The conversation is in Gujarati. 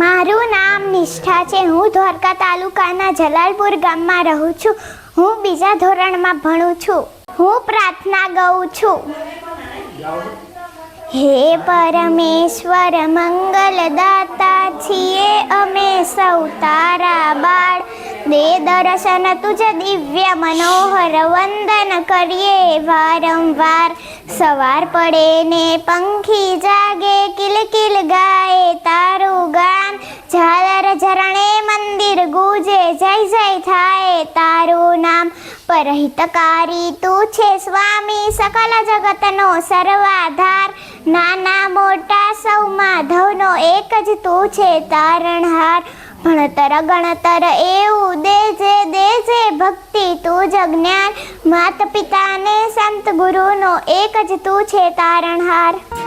નિષ્ઠા છે. હું દ્વારકા તાલુકાના જલાલપુર ગામમાં રહું છું. હું બીજા ધોરણમાં ભણું છું. હું પ્રાર્થના ગઉં છું. હે પરમેશ્વર, મંગલદાતા છીએ અમે સૌ તારા બાળ. દે દર્શન તુજ દિવ્ય મનોહર વંદન કરીએ વારંવાર. સવાર પડે ને પંખી જાગે, કિલકિલ ગાય ગુજે, જય જય થાય તારું નામ. પરહિતકારી તું છે સ્વામી, સકલ જગતનો સર્વાધાર. નાના મોટા સૌ માધવનો એક જ તું છે તારણહાર. ભણતર, ગણતર એવું દેજે દેજે ભક્તિ તું જ જ્ઞાન. માત પિતાને સંત ગુરુનો એક જ તું છે તારણહાર.